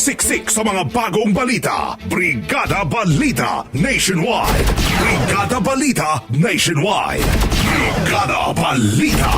Siksik sa mga bagong balita. Brigada Balita Nationwide. Brigada Balita Nationwide. Brigada Balita.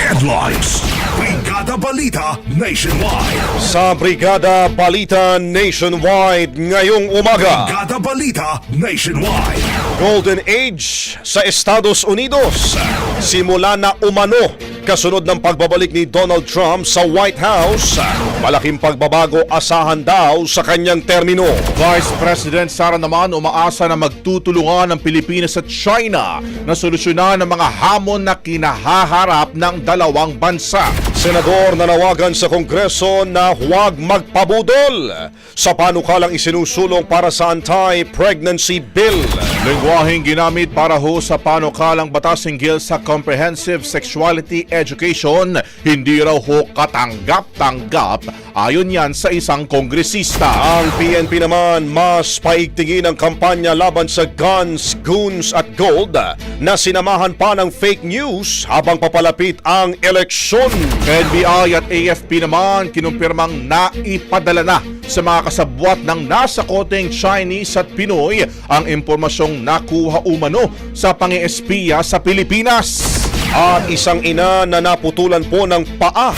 Headlines. Brigada Balita Nationwide. Sa Brigada Balita Nationwide ngayong umaga. Brigada Balita Nationwide. Golden Age sa Estados Unidos. Simula na umano kasunod ng pagbabalik ni Donald Trump sa White House. Malaking pagbabago asahan daw sa kanyang termino. Vice President Sara naman umaasa na magtutulungan ng Pilipinas at China na solusyonan ang mga hamon na kinahaharap ng dalawang bansa. Senador nanawagan sa Kongreso na huwag magpabudol sa panukalang isinusulong para sa anti-pregnancy bill. Lengguaheng ginamit para ho sa panukalang batas hinggil sa comprehensive sexuality education, hindi raw ho katanggap-tanggap ayon yan sa isang kongresista. Ang PNP naman mas paigtingin ang kampanya laban sa guns, goons at gold na sinamahan pa ng fake news habang papalapit ang eleksyon. NBI at AFP naman kinumpirmang naipadala na sa mga kasabwat ng nasa koteng Chinese at Pinoy ang impormasyong nakuha umano sa pangi-espiya sa Pilipinas. At isang ina na naputulan po ng paa.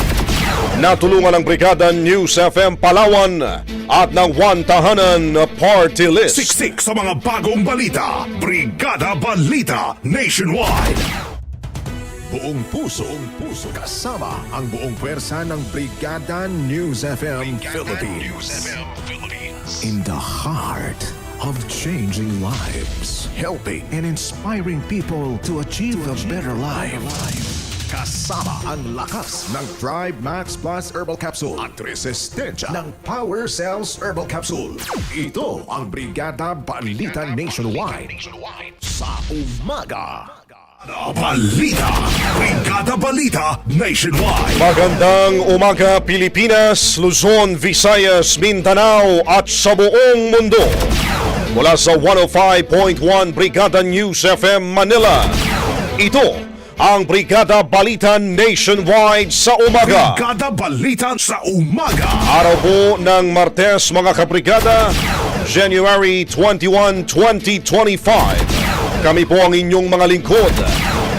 Natulungan ng Brigada News FM Palawan at ng One Tahanan Party List. Siksik sa mga bagong balita. Brigada Balita Nationwide. Buong puso, buong puso kasama ang buong pwersa ng Brigada News FM Philippines. In the heart of changing lives, helping and inspiring people to achieve a better life. Kasama ang lakas ng Thrive Max Plus Herbal Capsule at resistensya ng Power Cells Herbal Capsule. Ito ang Brigada Balita Nationwide sa umaga. Balita. Brigada Balita Nationwide. Magandang umaga Pilipinas, Luzon, Visayas, Mindanao at sa buong mundo. Mula sa 105.1 Brigada News FM Manila. Ito ang Brigada Balita Nationwide sa umaga. Brigada Balita sa umaga. Araw po ng Martes mga kabrigada, January 21, 2025. Kami po ang inyong mga lingkod.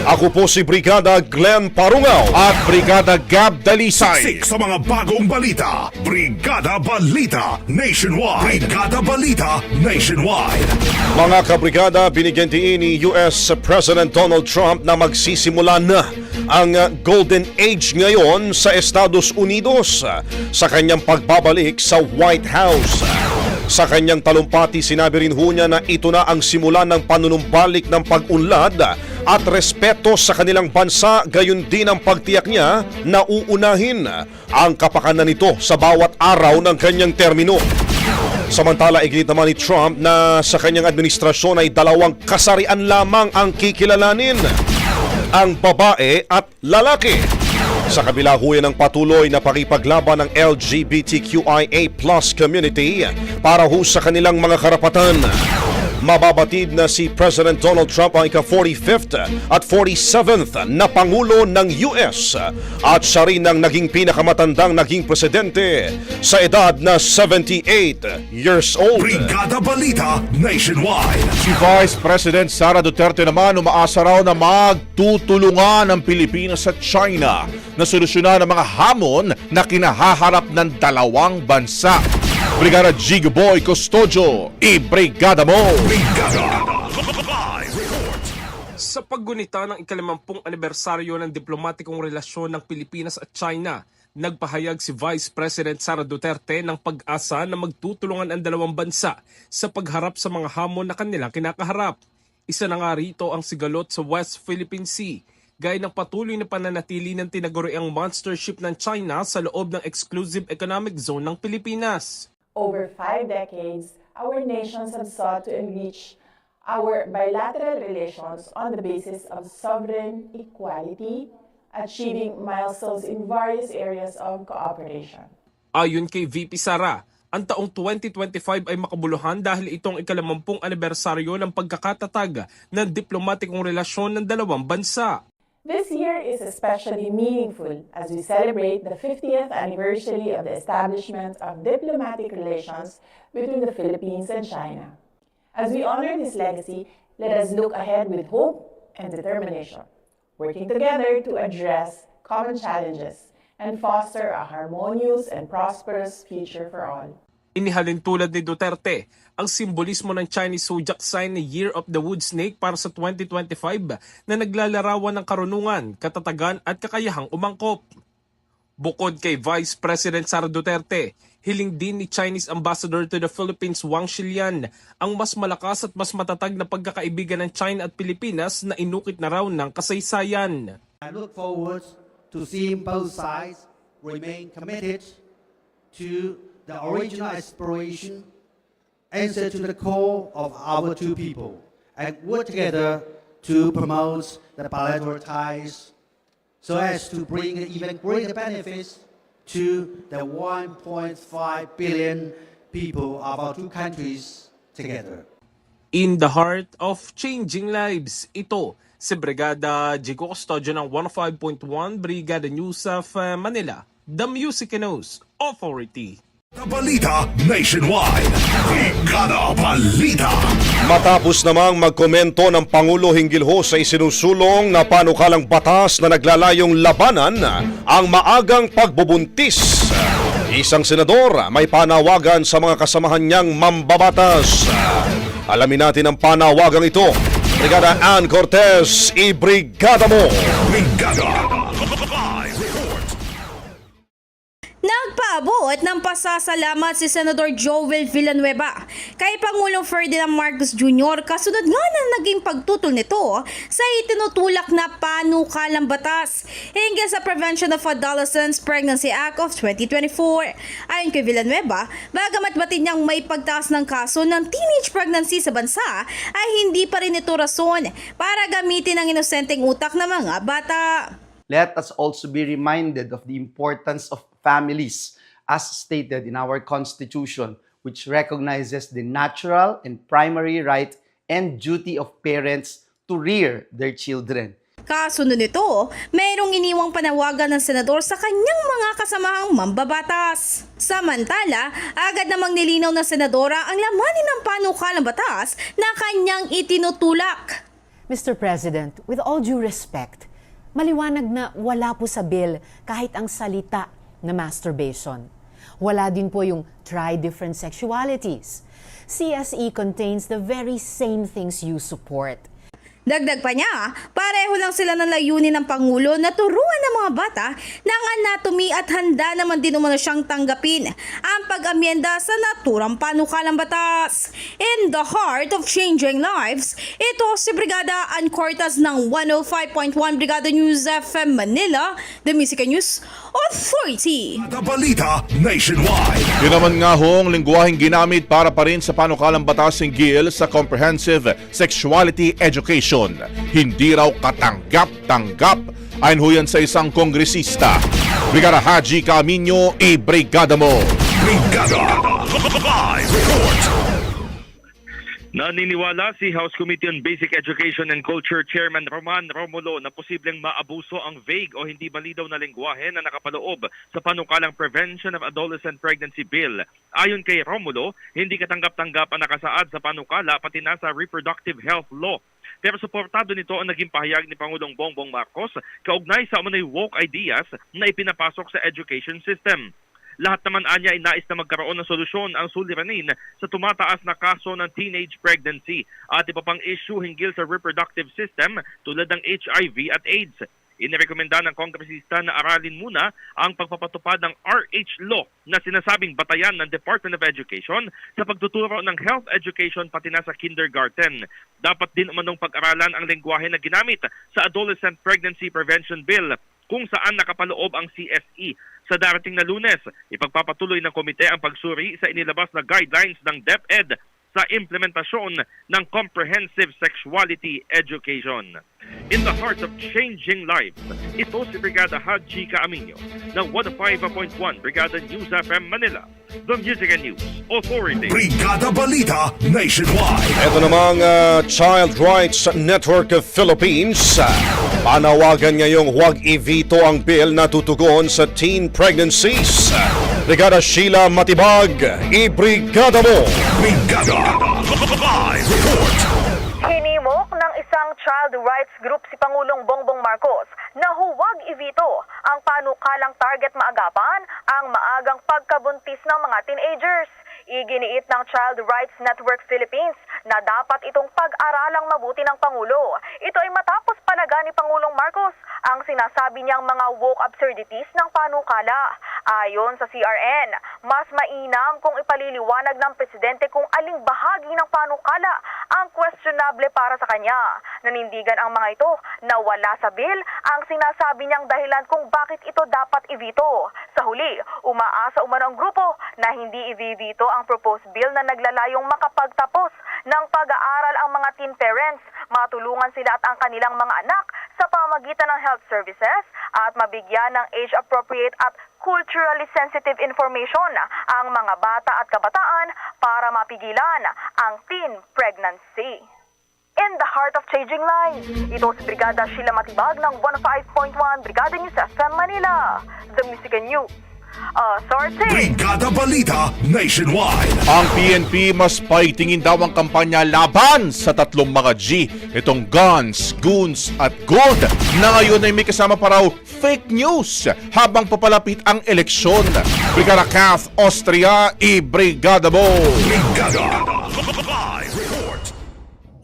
Ako po si Brigada Glenn Parungaw. At Brigada Gab Dalisay. Siksik sa mga bagong balita. Brigada Balita Nationwide. Brigada Balita Nationwide. Mga kabrigada, binigyan din ni US President Donald Trump na magsisimula na ang Golden Age ngayon sa Estados Unidos sa kanyang pagbabalik sa White House. Sa kanyang talumpati, sinabi rin ho niya na ito na ang simula ng panunumbalik ng pag-unlad at respeto sa kanilang bansa, gayon din ang pagtiyak niya na uunahin ang kapakanan nito sa bawat araw ng kanyang termino. Samantala, iginit naman ni Trump na sa kanyang administrasyon ay dalawang kasarian lamang ang kikilalanin. Ang babae at lalaki. Sa kabila ho yan ng patuloy na pakipaglaban ng LGBTQIA plus community para ho sa kanilang mga karapatan. Mababatid na si President Donald Trump ang ika-45th at 47th na Pangulo ng US at siya rin ang naging pinakamatandang naging presidente sa edad na 78 years old. Brigada Balita Nationwide. Si Vice President Sara Duterte naman umaasa raw na magtutulungan ang Pilipinas at China na solusyonan ang mga hamon na kinahaharap ng dalawang bansa. Brigada Jigoboy Custodio, i-brigada mo! Brigada Live Report. Sa paggunita ng ikalimampung anibersaryo ng diplomatikong relasyon ng Pilipinas at China, nagpahayag si Vice President Sara Duterte ng pag-asa na magtutulungan ang dalawang bansa sa pagharap sa mga hamon na kanilang kinakaharap. Isa na nga rito ang sigalot sa West Philippine Sea, gaya ng patuloy na pananatili ng tinaguriang monster ship ng China sa loob ng exclusive economic zone ng Pilipinas. Over five decades, our nations have sought to enrich our bilateral relations on the basis of sovereign equality, achieving milestones in various areas of cooperation. Ayon kay VP Sara, ang taong 2025 ay makabuluhan dahil itong ikalampung anibersaryo ng pagkakatatag ng diplomatikong relasyon ng dalawang bansa. This year is especially meaningful as we celebrate the 50th anniversary of the establishment of diplomatic relations between the Philippines and China. As we honor this legacy, let us look ahead with hope and determination, working together to address common challenges and foster a harmonious and prosperous future for all. Inihalin tulad ni Duterte ang simbolismo ng Chinese zodiac sign na Year of the Wood Snake para sa 2025 na naglalarawan ng karunungan, katatagan at kakayahang umangkop. Bukod kay Vice President Sara Duterte, hiling din ni Chinese Ambassador to the Philippines Wang Shilian ang mas malakas at mas matatag na pagkakaibigan ng China at Pilipinas na inukit na raw ng kasaysayan. I look forward to seeing both sides remain committed to the original aspiration, answer to the call of our two people, and work together to promote the bilateral ties so as to bring even greater benefits to the 1.5 billion people of our two countries together. In the heart of changing lives, ito si Brigada Jigo Custodio ng 105.1 Brigada News of uh, Manila, The Music News Authority. Balita Nationwide. Brigada Balita. Matapos namang magkomento ng Pangulo hinggil ho sa isinusulong na panukalang batas na naglalayong labanan ang maagang pagbubuntis. Isang senador may panawagan sa mga kasamahan niyang mambabatas. Alamin natin ang panawagang ito. Brigada Ann Cortez, i-brigada mo! Nagpaabot ng pasasalamat si Senador Joel Villanueva kay Pangulong Ferdinand Marcos Jr. kasunod nga ng naging pagtutol nito sa itinutulak na panukalang batas hinggil sa Prevention of Adolescents Pregnancy Act of 2024. Ayon kay Villanueva, bagamat batid niyang may pagtaas ng kaso ng teenage pregnancy sa bansa, ay hindi pa rin ito rason para gamitin ang inosenteng utak ng mga bata. let us also be reminded of the importance of families, as stated in our Constitution, which recognizes the natural and primary right and duty of parents to rear their children. Kasunod nito, mayroong iniwang panawagan ng senador sa kanyang mga kasamahang mambabatas. Samantala, agad namang nilinaw ng senadora ang lamanin ng panukalang batas na kanyang itinutulak. Mr. President, with all due respect, maliwanag na wala po sa bill kahit ang salita na masturbation. Wala din po yung try different sexualities. CSE contains the very same things you support. Dagdag pa niya, pareho lang sila ng layunin ng Pangulo na turuan ng mga bata ng anatomy at handa naman din umano siyang tanggapin ang pag-amyenda sa naturang panukalang batas. In the heart of changing lives, ito si Brigada Ann Cortas ng 105.1 Brigada News FM Manila, The Music News Authority. Balita nationwide. Yun naman nga hong lingwaheng ginamit para pa rin sa panukalang batas hinggil sa Comprehensive Sexuality Education. Hindi raw katanggap-tanggap ayon ho yan sa isang kongresista. Brigada Haji Camino, i-brigada mo! Brigada Live Report. Naniniwala si House Committee on Basic Education and Culture Chairman Roman Romulo na posibleng maabuso ang vague o hindi malinaw na lengguwahe na nakapaloob sa panukalang Prevention of Adolescent Pregnancy Bill. Ayon kay Romulo, hindi katanggap-tanggap ang nakasaad sa panukala pati na sa Reproductive Health Law. Pero suportado nito ang naging pahayag ni Pangulong Bongbong Marcos kaugnay sa umano'y woke ideas na ipinapasok sa education system. Lahat naman anya ay nais na magkaroon ng solusyon ang suliranin sa tumataas na kaso ng teenage pregnancy at iba pang issue hinggil sa reproductive system tulad ng HIV at AIDS. Inirekomenda ng kongresista na aralin muna ang pagpapatupad ng RH law na sinasabing batayan ng Department of Education sa pagtuturo ng health education pati na sa kindergarten. Dapat din umanong pag-aralan ang lengguwahe na ginamit sa Adolescent Pregnancy Prevention Bill kung saan nakapaloob ang CSE. Sa darating na lunes, ipagpapatuloy ng komite ang pagsuri sa inilabas na guidelines ng DepEd sa implementasyon ng Comprehensive Sexuality Education. In the heart of changing lives, ito si Brigada Haji Caaminyo ng 105.1 Brigada News FM Manila, the Music and News Authority. Brigada Balita Nationwide. Ito namang ah, Child Rights Network of Philippines. Panawagan ngayong huwag i-veto ang bill na tutugon sa teen pregnancies. Brigada Sheila Matibag, i-brigada mo! Brigada Live Report. Child rights group si Pangulong Bongbong Marcos na huwag ivito ang panukalang target maagapan ang maagang pagkabuntis ng mga teenagers. Iginiit ng Child Rights Network Philippines na dapat itong pag-aralang mabuti ng Pangulo. Ito ay matapos palaga ni Pangulong Marcos ang sinasabi niyang mga woke absurdities ng panukala. Ayon sa CRN, mas mainam kung ipaliliwanag ng presidente kung aling bahagi ng panukala ang questionable para sa kanya. Nanindigan ang mga ito na wala sa bill ang sinasabi niyang dahilan kung bakit ito dapat ivito. Sa huli, umaasa umano ang grupo na hindi ivivito ang proposed bill na naglalayong makapagtapos ng pag-aaral ang mga teen parents, matulungan sila at ang kanilang mga anak sa pamagitan ng health services at mabigyan ng age-appropriate at culturally sensitive information ang mga bata at kabataan para mapigilan ang teen pregnancy. In the heart of changing lives, ito si Brigada Sheila Matibag ng 105.1 Brigada News FM Manila, The Music and News Authority. Brigada Balita Nationwide. Ang PNP mas paitingin daw ang kampanya laban sa tatlong mga G. Itong guns, goons at gold na ngayon ay may kasama pa raw fake news habang papalapit ang eleksyon. Brigada Kath Austria, i-brigada mo! Brigada Live Report.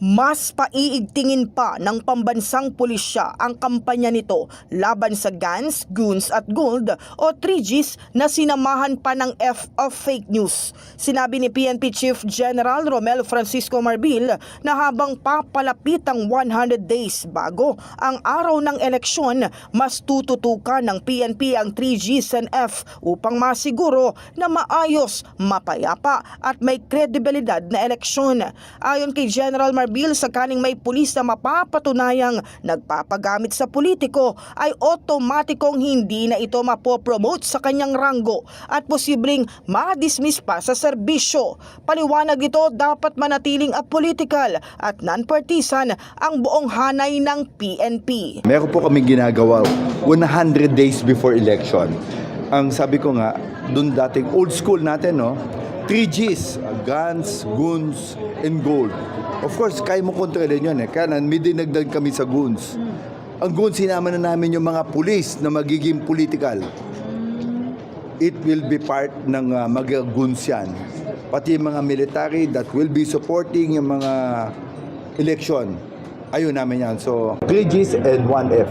Mas paiigtingin pa ng pambansang pulisya ang kampanya nito laban sa guns, goons at gold o 3Gs na sinamahan pa ng F of fake news. Sinabi ni PNP Chief General Romel Francisco Marbil na habang papalapit ang 100 days bago ang araw ng eleksyon, mas tututukan ng PNP ang 3Gs and F upang masiguro na maayos, mapayapa at may kredibilidad na eleksyon. Ayon kay General Marbil, sakaling may pulis na mapapatunayang nagpapagamit sa politiko ay otomatikong hindi na ito mapopromote sa kanyang ranggo at posibleng ma-dismiss pa sa serbisyo. Paliwanag ito dapat manatiling apolitical at non-partisan ang buong hanay ng PNP. Meron po kaming ginagawa 100 days before election. Ang sabi ko nga, dun dating old school natin, no? 3 Gs, guns, goons, and gold. Of course, kaya mo kontrolin yun eh. Kaya may dinagdag kami sa goons. Ang goons, sinama na namin yung mga pulis na magiging political. It will be part ng uh, mga goons yan. Pati yung mga military that will be supporting yung mga election. Ayun namin yan. So, 3Gs and 1F.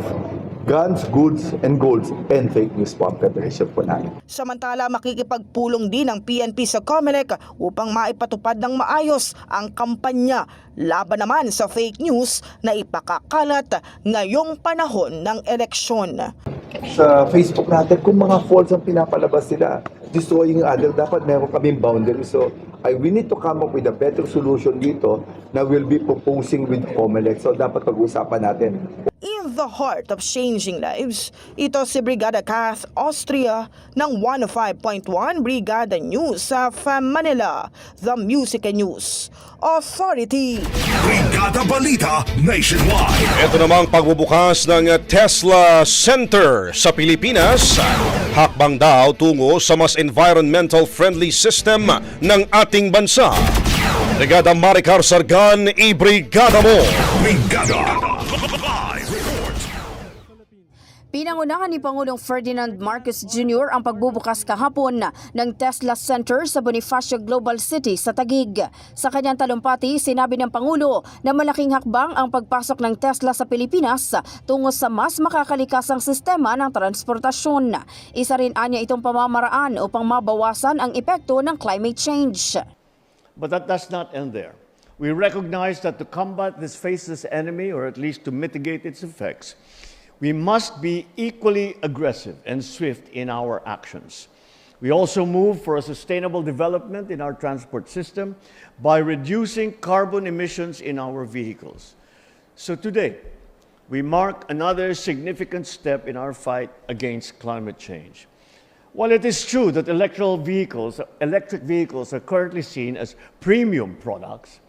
Guns, goods, and golds, and fake news po ang preparation po namin. Samantala, makikipagpulong din ang PNP sa COMELEC upang maipatupad ng maayos ang kampanya laban naman sa fake news na ipakakalat ngayong panahon ng eleksyon. Sa Facebook natin, kung mga false ang pinapalabas nila, destroying other, dapat meron kaming boundary. So, I, we need to come up with a better solution dito na we'll be proposing with COMELEC. So, dapat pag-usapan natin. The heart of changing lives, ito si Brigada Kath Austria ng 105.1 Brigada News sa Manila, The Music and News Authority. Brigada Balita Nationwide. Ito namang pagbubukas ng Tesla Center sa Pilipinas. Hakbang daw tungo sa mas environmental friendly system ng ating bansa. Brigada Maricar Sargan, i-brigada mo! Brigada Pinangunahan ni Pangulong Ferdinand Marcos Jr. ang pagbubukas kahapon ng Tesla Center sa Bonifacio Global City sa Taguig. Sa kanyang talumpati, sinabi ng Pangulo na malaking hakbang ang pagpasok ng Tesla sa Pilipinas tungo sa mas makakalikasang sistema ng transportasyon. Isa rin anya itong pamamaraan upang mabawasan ang epekto ng climate change. But that does not end there. We recognize that to combat this faceless enemy, or at least to mitigate its effects, we must be equally aggressive and swift in our actions. We also move for a sustainable development in our transport system by reducing carbon emissions in our vehicles. So today, we mark another significant step in our fight against climate change. While it is true that electrical vehicles, electric vehicles are currently seen as premium products,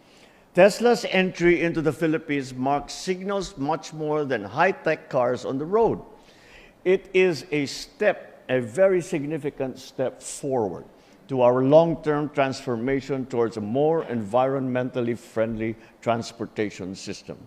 Tesla's entry into the Philippines marks signals much more than high-tech cars on the road. It is a step, a very significant step forward to our long-term transformation towards a more environmentally friendly transportation system.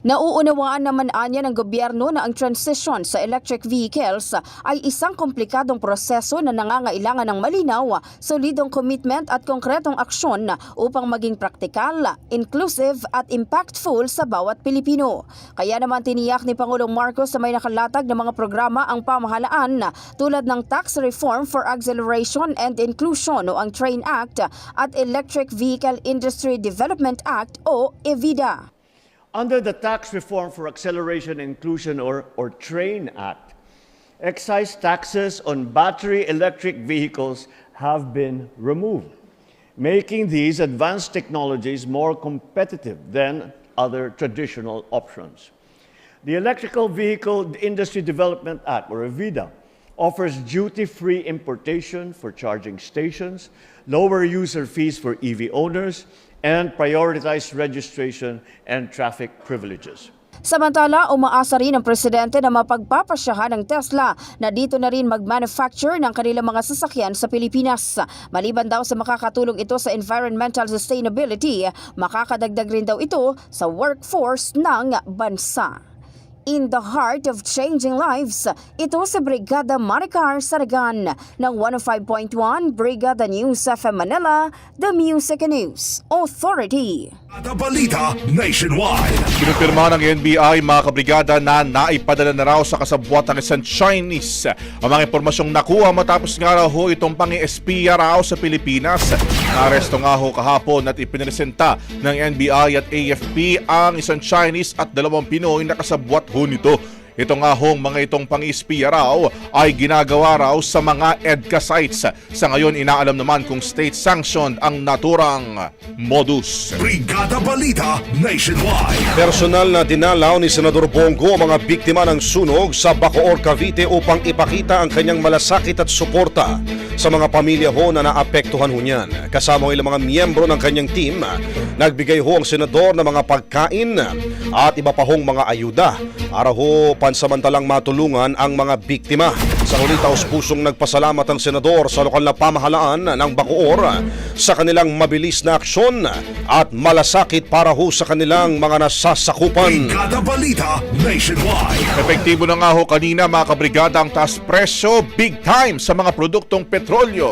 Nauunawaan naman anya ng gobyerno na ang transition sa electric vehicles ay isang komplikadong proseso na nangangailangan ng malinaw, solidong commitment at konkretong aksyon upang maging praktikal, inclusive at impactful sa bawat Pilipino. Kaya naman tiniyak ni Pangulong Marcos sa may nakalatag ng mga programa ang pamahalaan tulad ng Tax Reform for Acceleration and Inclusion o ang TRAIN Act at Electric Vehicle Industry Development Act o EVIDA. Under the Tax Reform for Acceleration and Inclusion, or, or TRAIN Act, excise taxes on battery electric vehicles have been removed, making these advanced technologies more competitive than other traditional options. The Electrical Vehicle Industry Development Act, or EVIDA, offers duty-free importation for charging stations, lower user fees for EV owners, and prioritized registration and traffic privileges. Samantala, umaasa rin ang presidente na mapagpapasyahan ng Tesla na dito na rin mag-manufacture ng kanilang mga sasakyan sa Pilipinas. Maliban daw sa makakatulong ito sa environmental sustainability, makakadagdag rin daw ito sa workforce ng bansa. In the heart of changing lives, ito sa Brigada Maricar Saragan ng 105.1 Brigada News FM Manila, The Music News Authority. Brigada Balita Nationwide. Kinumpirma ng NBI mga kabrigada na naipadala na raw sa kasabwat ng isang Chinese ang mga impormasyong nakuha matapos nga raw ho itong pangi-espiya raw sa Pilipinas. Naaresto nga ho kahapon at ipinresenta ng NBI at AFP ang isang Chinese at dalawang Pinoy na kasabwat ho nito. Ito nga hong mga itong pang-espiya raw ay ginagawa raw sa mga EDCA sites. Sa ngayon, inaalam naman kung state-sanctioned ang naturang modus. Brigada Balita Nationwide. Personal na dinalaw ni Senador Bongo ang mga biktima ng sunog sa Bacoor, Cavite upang ipakita ang kanyang malasakit at suporta sa mga pamilya ho na naapektuhan ho niyan. Kasama ho ilang mga miyembro ng kanyang team, nagbigay ho ang senador ng mga pagkain at iba pa hong mga ayuda para ho pansamantalang matulungan ang mga biktima. Sa huli taos pusong nagpasalamat ang senador sa lokal na pamahalaan ng Bacoor sa kanilang mabilis na aksyon at malasakit para ho sa kanilang mga nasasakupan. Brigada Balita Nationwide. Epektibo na nga ho kanina mga kabrigada ang taas presyo big time sa mga produktong petrolyo.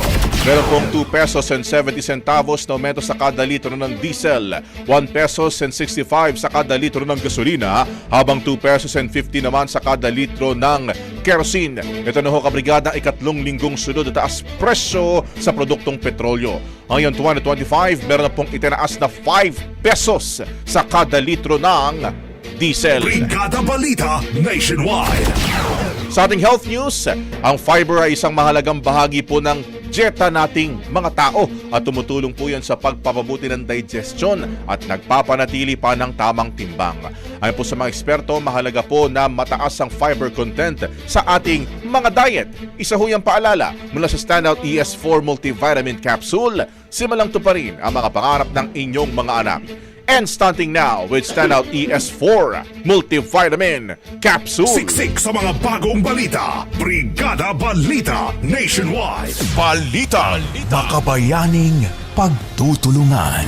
Meron pong 2 pesos and 70 centavos na aumento sa kada litro ng diesel, 1 pesos and 65 sa kada litro ng gasolina, habang 2 pesos and 50 naman sa kada litro ng kerosene. Ito na ho kabrigada ikatlong linggong sunod taas presyo sa produktong petrolyo. Ngayon 2025, meron na pong itinaas na 5 pesos sa kada litro ng diesel. Brigada Balita Nationwide. Sa ating health news, ang fiber ay isang mahalagang bahagi po ng dieta nating mga tao at tumutulong po yan sa pagpapabuti ng digestion at nagpapanatili pa ng tamang timbang. Ayon po sa mga eksperto, mahalaga po na mataas ang fiber content sa ating mga diet. Isa ho yung paalala mula sa Standout ES4 Multivitamin Capsule, simulang to pa rin ang mga pangarap ng inyong mga anak. And starting now with Standout ES4 Multivitamin Capsule. Siksik sa mga bagong balita. Brigada Balita Nationwide. Balita. Makabayaning pagtutulungan.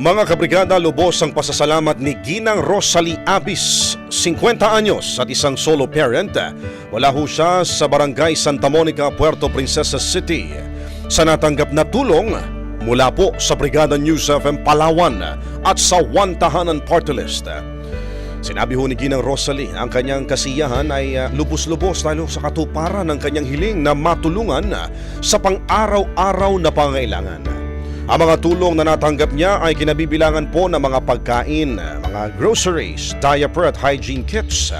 Mga kabrigada, lubos ang pasasalamat ni Ginang Rosalie Abis, 50 anyos at isang solo parent. Wala ho siya sa barangay Santa Monica, Puerto Princesa City. Sa natanggap na tulong mula po sa Brigada News FM Palawan at sa One Tahanan Party List. Sinabi ho ni Ginang Rosalie ang kanyang kasiyahan ay uh, lubos-lubos lalo sa katuparan ng kanyang hiling na matulungan sa pang-araw-araw na pangailangan. Ang mga tulong na natanggap niya ay kinabibilangan po ng mga pagkain, mga groceries, diaper at hygiene kits.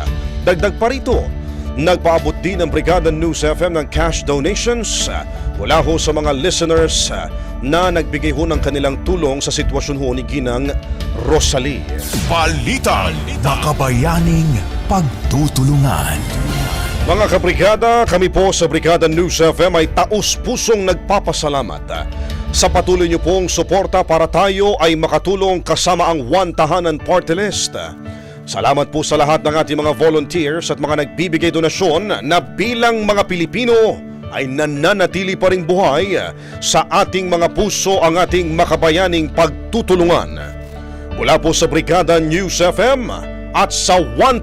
Dagdag pa rito, nagpaabot din ang Brigada News FM ng cash donations mula ho sa mga listeners na nagbigay ho ng kanilang tulong sa sitwasyon ho ni Ginang Rosalie. Balita. Makabayaning pagtutulungan. Mga kabrigada, kami po sa Brigada News FM ay taus-pusong nagpapasalamat sa patuloy niyo pong suporta para tayo ay makatulong kasama ang One Tahanan Party List. Salamat po sa lahat ng ating mga volunteers at mga nagbibigay donasyon na bilang mga Pilipino ay nananatili pa rin buhay sa ating mga puso ang ating makabayaning pagtutulungan. Mula po sa Brigada News FM at sa One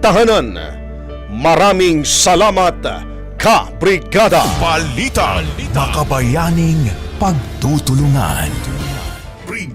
maraming salamat ka Brigada! Balita. Makabayaning pagtutulungan.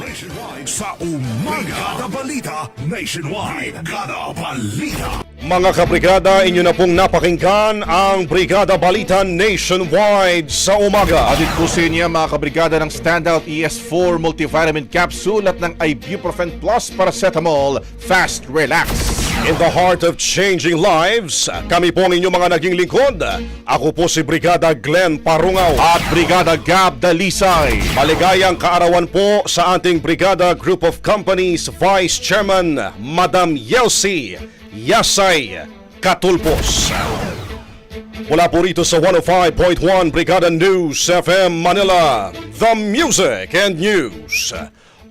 Nationwide. Sa umaga. Brigada Balita Nationwide. Brigada Balita. Mga kabrigada, inyo na pong napakinggan ang Brigada Balita Nationwide sa umaga. Addit po sa inyo mga kabrigada ng Standout ES4 Multivitamin Capsule at ng Ibuprofen Plus Paracetamol Fast Relax. In the heart of changing lives, kami po ang inyong mga naging lingkod. Ako po si Brigada Glenn Parungaw. At Brigada Gab Dalisay. Maligayang kaarawan po sa ating Brigada Group of Companies Vice Chairman, Madam Yelsi Yasay Katulpos. Mula po rito sa 105.1 Brigada News FM Manila, The Music and News